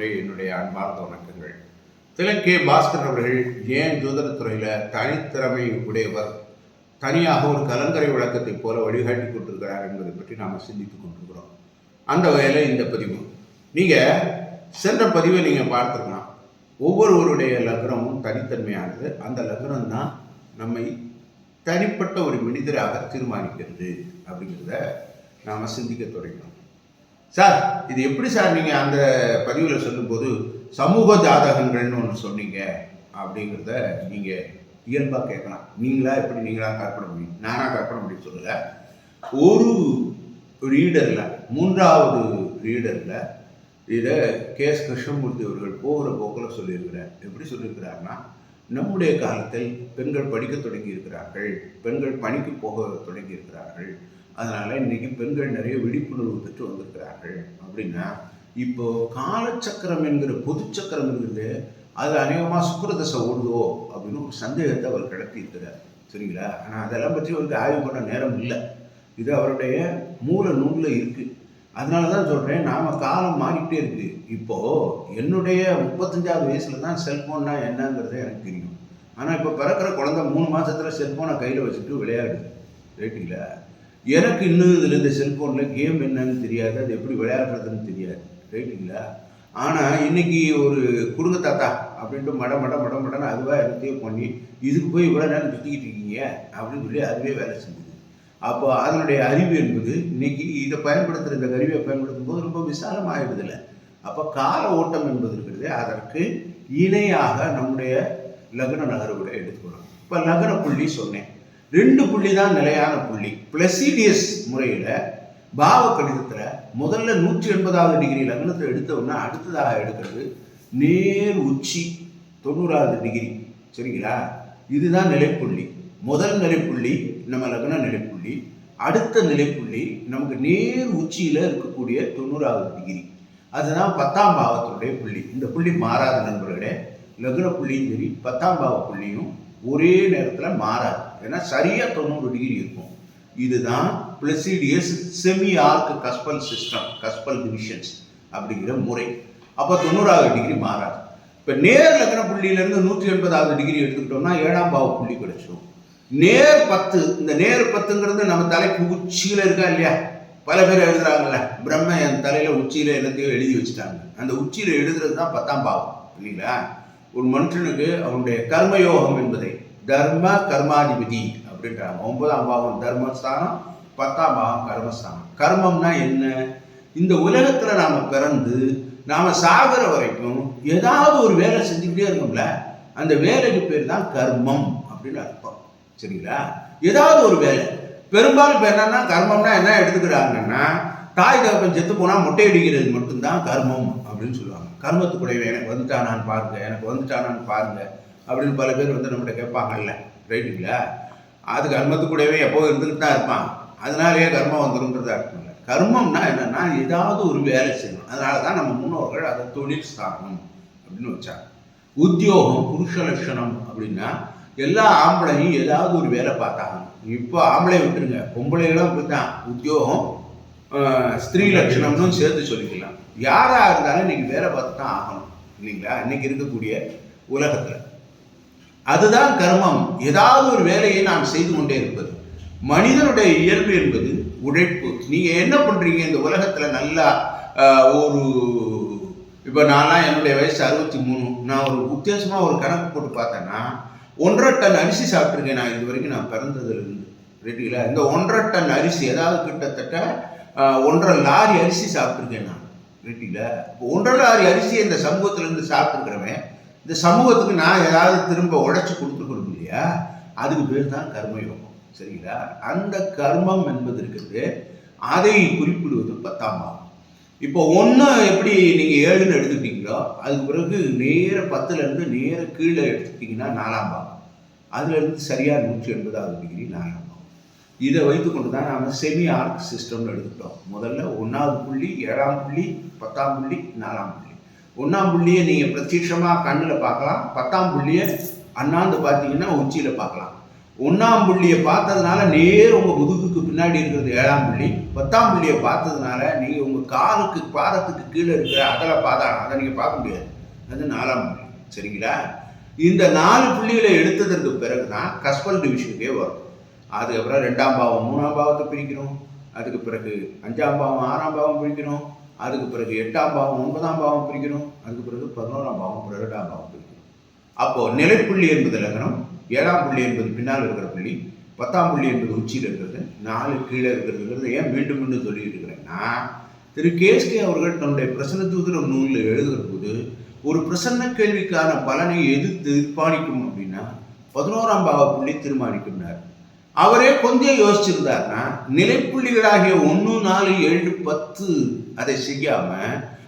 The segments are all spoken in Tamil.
என்னுடைய அன்பார்ந்த வணக்கங்கள். திலக்கே பாஸ்கர் அவர்கள் ஏன் ஜோதிடத்துறையில் தனித்திறமை உடையவர் தனியாக ஒரு கலங்கரை விளக்கத்தைப் போல வழிகாட்டி கொண்டிருக்கிறார் என்பதை பற்றி நாம் சிந்தித்துக் கொண்டிருக்கிறோம். அந்த வகையில் இந்த பதிவு. நீங்கள் சென்ற பதிவை நீங்கள் பார்த்துக்கலாம் ஒவ்வொருவருடைய லக்னமும் தனித்தன்மையானது. அந்த லக்னம் தான் நம்மை தனிப்பட்ட ஒரு மனிதராக தீர்மானிக்கிறது அப்படிங்கிறத நாம் சிந்திக்க தொடங்கினோம். சார் இது எப்படி சார் நீங்கள் அந்த பதிவில் சொல்லும்போது சமூக ஜாதகங்கள்னு ஒன்று சொன்னீங்க அப்படிங்கிறத நீங்கள் இயல்பாக கேட்கலாம். நீங்களா எப்படி நீங்களா கற்பனை முடியும் நானாக கற்பனை முடியும் சொல்லலை. ஒரு ரீடரில் மூன்றாவது ரீடரில் இதை கே எஸ் கிருஷ்ணமூர்த்தி அவர்கள் போகிற போக்கில் சொல்லியிருக்கிறார். எப்படி சொல்லியிருக்கிறாருன்னா நம்முடைய காலத்தில் பெண்கள் படிக்க தொடங்கி இருக்கிறார்கள் பெண்கள் பணிக்கு போக தொடங்கி இருக்கிறார்கள் அதனால் இன்றைக்கி பெண்கள் நிறைய விழிப்புணர்வு பெற்று வந்திருக்கிறார்கள். அப்படின்னா இப்போ காலச்சக்கரம் என்கிற பொதுச்சக்கரம் இருக்குது. அது அநேகமாக சுக்கரதசை ஓடுதோ அப்படின்னு ஒரு சந்தேகத்தை அவர் கிளப்பியிருக்கிறார். சரிங்களா? ஆனால் அதெல்லாம் பற்றி அவருக்கு ஆய்வு பண்ண நேரம் இல்லை. இது அவருடைய மூல நூலில் இருக்குது அதனால தான் சொல்கிறேன் நாம் காலம் மாறிக்கிட்டே இருக்குது இப்போது என்னுடைய முப்பத்தஞ்சாவது வயசில் தான் செல்ஃபோன்னா என்னங்கிறது எனக்கு தெரியும். ஆனால் இப்போ பிறக்கிற குழந்தை மூணு மாதத்தில் செல்ஃபோனை கையில் வச்சுட்டு விளையாடுது ரைட்டுங்களா எனக்கு இன்னும் இதில் இந்த செல்ஃபோனில் கேம் என்னன்னு தெரியாது அது எப்படி விளையாடுறதுன்னு தெரியாது. ரைட்டுங்களா ஆனால் இன்னைக்கு ஒரு குடுங்க தாத்தா அப்படின்ட்டு மட மட மட மடன்னு அதுவாக எல்லாத்தையும் பண்ணி இதுக்கு போய் இவ்வளோ நேரம் சுற்றிக்கிட்டு இருக்கீங்க அப்படின்னு சொல்லி அதுவே வேலை செஞ்சுது. அப்போ அதனுடைய அறிவு என்பது இன்னைக்கு இதை பயன்படுத்துகிற இந்த கருவியை பயன்படுத்தும் போது ரொம்ப விசாலமாகிடுதில்ல அப்போ கால ஓட்டம் என்பது இருக்கிறது அதற்கு இணையாக நம்முடைய லக்ன நகர்வுகளை எடுத்துக்கணும். இப்போ லக்ன புள்ளி சொன்னேன். ரெண்டு புள்ளி தான் நிலையான புள்ளி. பிளசீடியஸ் முறையில் பாவ கணிதத்தில் முதல்ல நூற்றி எண்பதாவது டிகிரி லக்னத்தை எடுத்தோம்னா அடுத்ததாக எடுக்கிறது நேர் உச்சி தொண்ணூறாவது டிகிரி சரிங்களா? இதுதான் நிலைப்புள்ளி. முதல் நிலைப்புள்ளி நம்ம லக்ன நிலைப்புள்ளி புள்ளி அடுத்த நிலைப்புள்ளி நமக்கு நேர் உச்சியில் இருக்கக்கூடிய தொண்ணூறாவது டிகிரி அதுதான் பத்தாம் பாவத்தினுடைய புள்ளி. இந்த புள்ளி மாறாத நண்பர்களே. லக்ன புள்ளியும் சரி பத்தாம் பாவ புள்ளியும் ஒரே நேரத்தில் மாறாது. ஏன்னா சரியாக தொண்ணூறு டிகிரி இருக்கும். இதுதான் Placidus semi arc cuspal system cuspal divisions அப்படிங்கிற முறை. அப்போ தொண்ணூறாவது டிகிரி மாறாது. இப்போ நேர் லக்ன புள்ளியிலேருந்து நூற்றி எண்பதாவது டிகிரி எடுத்துக்கிட்டோம்னா ஏழாம் பாவ புள்ளி கிடைச்சிடும் நேர் பத்து இந்த நேர் பத்துங்கிறது நம்ம தலைக்கு உச்சியில் இருக்கா இல்லையா? பல பேர் எழுதுறாங்கல்ல பிரம்ம என் தலையில் உச்சியில் எல்லாத்தையும் எழுதி வச்சுட்டாங்க. அந்த உச்சியில் எழுதுறது தான் பத்தாம் பாவம் இல்லைங்களா? ஒரு மனுஷனுக்கு அவனுடைய கர்மயோகம் என்பதை தர்ம கர்மாதிபதி அப்படின்றாங்க. ஒன்பதாம் பாவம் தர்மஸ்தானம் பத்தாம் பாவம் கர்மஸ்தானம். கர்மம்னா என்ன? இந்த உலகத்துல நாம பிறந்து நாம சாகிற வரைக்கும் ஏதாவது ஒரு வேலை செஞ்சுக்கிட்டே இருக்கோம்ல அந்த வேலைக்கு பேர் தான் கர்மம் அப்படின்னு அர்த்தம். சரிங்களா? ஏதாவது ஒரு வேலை. பெரும்பாலும் இப்போ என்னன்னா கர்மம்னா என்ன எடுத்துக்கிறாங்கன்னா தாய் தகப்பன் செத்து போனால் மொட்டை அடிக்கிறது மட்டும்தான் கர்மம் அப்படின்னு சொல்லுவாங்க. கர்மத்துக்குடைய எனக்கு வந்துட்டானான்னு பாருங்க எனக்கு வந்துட்டானான்னு பாருங்க அப்படின்னு பல பேர் வந்து நம்மகிட்ட கேட்பாங்கல்ல. ரைட்டுங்களா அது கர்மத்துக்குடையவே எப்போ இருந்துக்கிட்டு தான் இருப்பான். அதனாலேயே கர்மம் வந்துருன்றதா அர்த்தம் கர்மம்னா என்னன்னா ஏதாவது ஒரு வேலை செய்யணும். அதனால தான் நம்ம முன்னோர்கள் அதை தொழில் ஸ்தானம் அப்படின்னு வச்சாங்க. உத்தியோகம் புருஷ லட்சணம் அப்படின்னா எல்லா ஆம்பளையும் ஏதாவது ஒரு வேலை பார்த்தாங்க இப்போ ஆம்பளை விட்டுருங்க. பொம்பளைகளும் அப்படி தான் உத்தியோகம் ஸ்திரீ லட்சணம்னு சேர்த்து சொல்லிக்கலாம். யாராக இருந்தாலும் இன்னைக்கு வேலை பார்த்து தான் ஆகணும். இல்லைங்களா? இன்னைக்கு இருக்கக்கூடிய உலகத்தில். அதுதான் கர்மம். ஏதாவது ஒரு வேலையை நாம் செய்து கொண்டே இருப்பது. மனிதனுடைய இயல்பு என்பது உழைப்பு நீங்க என்ன பண்றீங்க? இந்த உலகத்துல நல்லா ஒரு இப்போ நான்லாம் என்னுடைய வயசு அறுபத்தி மூணு. நான் ஒரு உத்தேசமா ஒரு கணக்கு போட்டு பார்த்தேன்னா ஒன்றரை டன் அரிசி சாப்பிட்ருக்கேன் நான் இது வரைக்கும் நான் பிறந்ததுலேருந்து. இருந்து இந்த ஒன்றரை டன் அரிசி ஏதாவது கிட்டத்தட்ட ஒன்றரை லாரி அரிசி சாப்பிட்ருக்கேன் நான். ரெடிங்களா இப்போ ஒன்றரை லாரி அரிசியை இந்த சமூகத்துலேருந்து இருந்து இந்த சமூகத்துக்கு நான் ஏதாவது திரும்ப உழைச்சி கொடுத்துருக்கணும் இல்லையா? அதுக்கு பேர் தான் கர்மயோகம். சரிங்களா? அந்த கர்மம் என்பது இருக்கிறது. அதை குறிப்பிடுவது பத்தாம் பாவம் இப்போ ஒன்று எப்படி நீங்கள் ஏழுன்னு எடுத்துக்கிட்டீங்களோ அதுக்கு பிறகு நேர பத்துலேருந்து நேர கீழே எடுத்துக்கிட்டிங்கன்னா நாலாம் பாவம் அதுலேருந்து சரியாக நூற்றி எண்பதாவது டிகிரி நாயம் இதை வைத்துக்கொண்டு தான் நாம் செமி ஆர்க் சிஸ்டம்னு எடுத்துக்கிட்டோம். முதல்ல ஒன்றாவது புள்ளி ஏழாம் புள்ளி பத்தாம் புள்ளி நாலாம் புள்ளி. ஒன்றாம் புள்ளியை நீங்கள் பிரத்யட்சமாக கண்ணில் பார்க்கலாம். பத்தாம் புள்ளியை அண்ணாந்து பார்த்தீங்கன்னா உச்சியில் பார்க்கலாம். ஒன்றாம் புள்ளியை பார்த்ததுனால நேர் உங்கள் முதுகுக்கு பின்னாடி இருக்கிறது ஏழாம் புள்ளி. பத்தாம் புள்ளியை பார்த்ததுனால நீங்கள் உங்கள் காலுக்கு பாதத்துக்கு கீழே இருக்கிற அதில் பாதாளம் அதை நீங்கள் பார்க்க முடியாது. அது நாலாம் புள்ளி. சரிங்களா? இந்த நாலு புள்ளிகளை எடுத்ததற்கு பிறகு தான் கஸ்பல் டிவிஷனுக்கே வரும். அதுக்கப்புறம் ரெண்டாம் பாவம் மூணாம் பாவத்தை பிரிக்கணும் அதுக்கு பிறகு அஞ்சாம் பாவம் ஆறாம் பாவம் பிரிக்கணும் அதுக்கு பிறகு எட்டாம் பாவம் ஒன்பதாம் பாவம் பிரிக்கணும் அதுக்கு பிறகு பதினோராம் பாவம் பதினெட்டாம் பாவம் பிரிக்கணும் அப்போது நிலைப்புள்ளி என்பது லக்னம் ஏழாம் புள்ளி என்பது பின்னால் இருக்கிற புள்ளி பத்தாம் புள்ளி என்பது உச்சியில் இருக்கிறது நாலு கீழே இருக்கிறதுங்கிறது ஏன் மீண்டும் மீண்டும் சொல்லியிருக்கிறேன்னா இருக்கிறேன்னா திரு கேஸ்கே அவர்கள் தன்னுடைய பிரசனத்துவத்தில் நூலில் எழுதுகிற போது ஒரு பிரசன்ன கேள்விக்கான பலனை எது தீர்மானிக்கும் அப்படின்னா பதினோராம் பாவ புள்ளி தீர்மானிக்கின்றார் அவரே கொஞ்சம் யோசிச்சிருந்தார்னா நிலைப்புள்ளிகளாகிய ஒன்று நாலு ஏழு பத்து அதை செய்யாம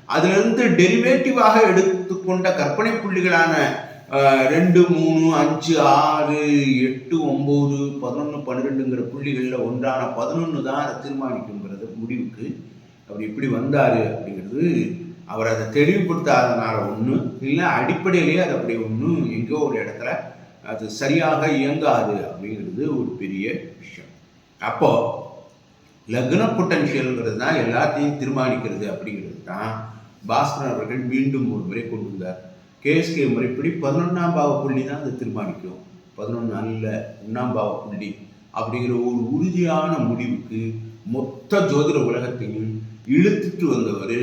அதிலிருந்து டெரிவேட்டிவாக எடுத்துக்கொண்ட கற்பனை புள்ளிகளான ரெண்டு மூணு அஞ்சு ஆறு எட்டு ஒம்பது பதினொன்று பன்னிரெண்டுங்கிற புள்ளிகளில் ஒன்றான பதினொன்று தான் அதை தீர்மானிக்குங்கிறது முடிவுக்கு. அவர் இப்படி வந்தார் அப்படிங்கிறது அவர் அதை தெளிவுபடுத்தாதனால ஒன்று இல்லை அடிப்படையிலேயே அது அப்படி ஒன்று எங்கேயோ ஒரு இடத்துல அது சரியாக இயங்காது அப்படிங்கிறது ஒரு பெரிய விஷயம். அப்போ லக்ன பொட்டன்ஷியல்ங்கிறது தான் எல்லாத்தையும் தீர்மானிக்கிறது அப்படிங்கிறது தான் பாஸ்கரன் அவர்கள் மீண்டும் ஒரு முறை கொண்டு வந்தார். கேஎஸ்கே முறைப்படி பதினொன்றாம் பாவ புள்ளி தான் அதை தீர்மானிக்கும். பதினொன்று அல்ல ஒன்றாம் பாவ புள்ளி அப்படிங்கிற ஒரு உறுதியான முடிவுக்கு மொத்த ஜோதிட உலகத்தையும் இழுத்துட்டு வந்தவர்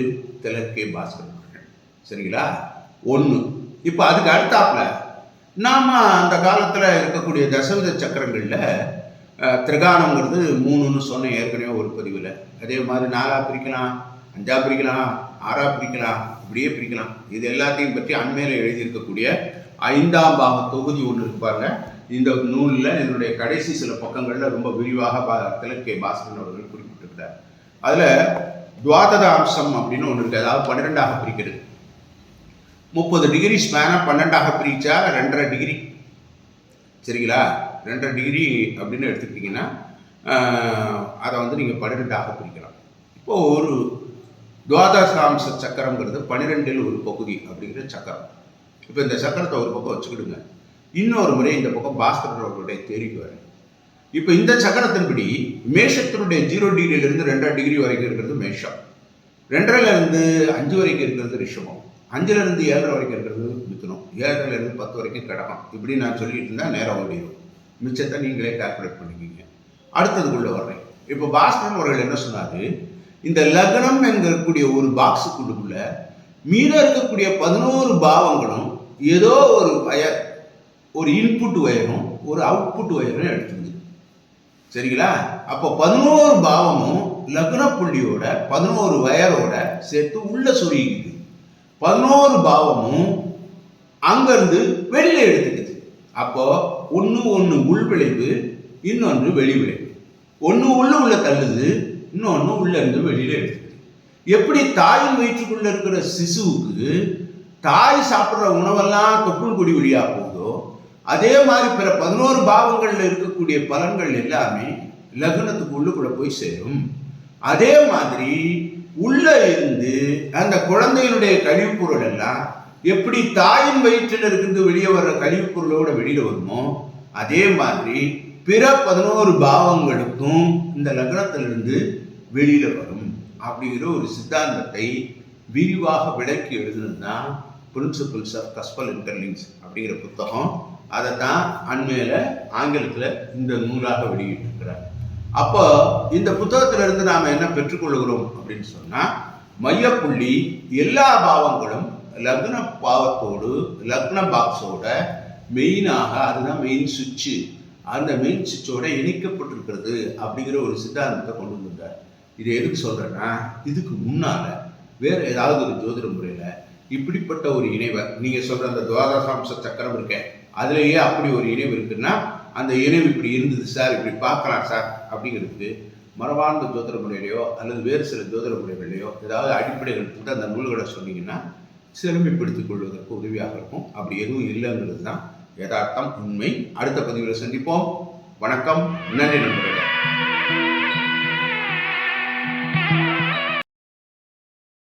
திலக்கே பாஸ்கர் சரிங்களா? ஒன்று இப்போ அதுக்கு அடுத்தாப்புல நாம் அந்த காலத்தில் இருக்கக்கூடிய தசரத சக்கரங்களில் திரிகானங்கிறது மூணுன்னு சொன்னேன் ஏற்கனவே ஒரு பதிவில். அதே மாதிரி நாலாக பிரிக்கலாம் அஞ்சா பிரிக்கலாம் ஆறா பிரிக்கலாம் இப்படியே பிரிக்கலாம். இது எல்லாத்தையும் பற்றி அண்மையில் எழுதியிருக்கக்கூடிய ஐந்தாம் பாக தொகுதி ஒன்று இருப்பாங்க இந்த நூலில் இதனுடைய கடைசி சில பக்கங்களில் ரொம்ப விரிவாக பா திலக்கே பாஸ்கரன் அவர்கள் குறிப்பிட்டிருக்கிறார். அதில் துவாதத அம்சம் அப்படின்னு ஒன்று இருக்குது அதாவது பன்னிரெண்டாக பிரிக்கிறது. முப்பது டிகிரி ஸ்பேனை பன்னெண்டாக பிரித்தா ரெண்டரை டிகிரி சரிங்களா? ரெண்டரை டிகிரி அப்படின்னு எடுத்துக்கிட்டிங்கன்னா அதை வந்து நீங்கள் பன்னிரெண்டாக பிரிக்கலாம். இப்போது ஒரு துவாதசாம்ச சக்கரங்கிறது பன்னிரெண்டில் ஒரு பகுதி அப்படிங்கிற சக்கரம். இப்போ இந்த சக்கரத்தை ஒரு பக்கம் வச்சுக்கிடுங்க. இன்னொரு முறை இந்த பக்கம் பாஸ்கர் அவர்களுடைய தேரிக்கு வரேன். இப்போ இந்த சக்கரத்தின்படி மேஷத்தினுடைய ஜீரோ டிகிரியிலிருந்து ரெண்டரை டிகிரி வரைக்கும் இருக்கிறது மேஷம். ரெண்டரைலேருந்து அஞ்சு வரைக்கும் இருக்கிறது ரிஷபம். அஞ்சுலேருந்து ஏழரை வரைக்கும் இருக்கிறது மிதுனம். ஏழரைலேருந்து பத்து வரைக்கும் கிடக்கும் இப்படி நான் சொல்லிட்டு இருந்தால் நேரம் ஓடிடும். மிச்சத்தை நீங்களே கால்குலேட் பண்ணிக்கிங்க. அடுத்ததுக்குள்ளே வர்றேன். இப்போ பாஸ்கரன் அவர்கள் என்ன சொன்னார்? இந்த லக்னம் என்கிறக்கூடிய ஒரு பாக்ஸுக்குள்ளுக்குள்ள மீதம் இருக்கக்கூடிய பதினோரு பாவங்களும் ஏதோ ஒரு வய ஒரு இன்புட் வயரும் ஒரு அவுட்புட் வயரும் எடுத்துக்குது. சரிங்களா? அப்போ பதினோரு பாவமும் லக்ன புள்ளியோட பதினோரு வயரோட சேர்த்து உள்ள சொருகிக்குது. பதினோரு பாவமும் அங்கிருந்து வெளியில எடுத்துக்குது. அப்போ ஒன்று ஒன்று உள் விளைவு இன்னொன்று வெளி விளைவு. ஒன்று உள்ள உள்ள தள்ளுது இன்னொன்று உள்ள இருந்து வெளியில எடுத்துக்குது. எப்படி தாயின் வயிற்றுக்குள்ள இருக்கிற சிசுவுக்கு தாய் சாப்பிட்ற உணவெல்லாம் தொப்புள் கொடி வழியா போகுதோ? அதே மாதிரி பிற பதினோரு பாவங்கள்ல இருக்கக்கூடிய பலன்கள் எல்லாமே லக்னத்துக்கு உள்ளுக்குள்ள போய் சேரும். அதே மாதிரி உள்ள இருந்து அந்த குழந்தையினுடைய கழிவுப்பொருள் எல்லாம் எப்படி தாயின் வயிற்றில் இருந்து வெளியே வர்ற கழிவுப்பொருளோட வெளியில் வெளியில வருமோ அதே மாதிரி பிற பதினோரு பாவங்களுக்கும் இந்த லக்னத்திலிருந்து வெளியில வரும். அப்படிங்கிற ஒரு சித்தாந்தத்தை விரிவாக விளக்கி எழுதுனது தான் பிரின்சிபல்ஸ் ஆஃப் கஸ்பல் இன்டர்லிங்ஸ் அப்படிங்கிற புத்தகம். அதை தான் அண்மையில் ஆங்கிலத்தில் இந்த நூலாக வெளியிட்டிருக்கிறார். அப்போ இந்த புத்தகத்திலிருந்து நாம் என்ன பெற்றுக்கொள்கிறோம் அப்படின்னு சொன்னால் மையப்புள்ளி எல்லா பாவங்களும் லக்ன பாவத்தோடு லக்ன பாக்ஸோட மெயினாக அதுதான் மெயின் சுவிட்சு அந்த மெயின் சுவிட்சோட இணைக்கப்பட்டிருக்கிறது அப்படிங்கிற ஒரு சித்தாந்தத்தை கொண்டு வந்தார் இது எதுக்கு சொல்கிறேன்னா இதுக்கு முன்னால் வேறு ஏதாவது ஒரு ஜோதிட முறையில் இப்படிப்பட்ட ஒரு இணைவை நீங்கள் சொல்கிற அந்த துவாதசாம்ச சக்கரம் இருக்கேன் அதுலேயே அப்படி ஒரு இணைவு இருக்குன்னா அந்த இணைவு இப்படி இருந்தது சார் இப்படி பார்க்கலாம் சார் அப்படிங்கிறதுக்கு மரபார்ந்த ஜோதிட முறையிலையோ அல்லது வேறு சில ஜோதிட முறைகளிலையோ ஏதாவது அடிப்படைகள் கூட அந்த நூல்களை சொன்னீங்கன்னா சிறுமைப்படுத்திக் கொள்வதற்கு உதவியாக இருக்கும். அப்படி எதுவும் இல்லைங்கிறது தான் யதார்த்தம் உண்மை. அடுத்த பதிவில் சந்திப்போம். வணக்கம். நன்றி நண்பர்களே.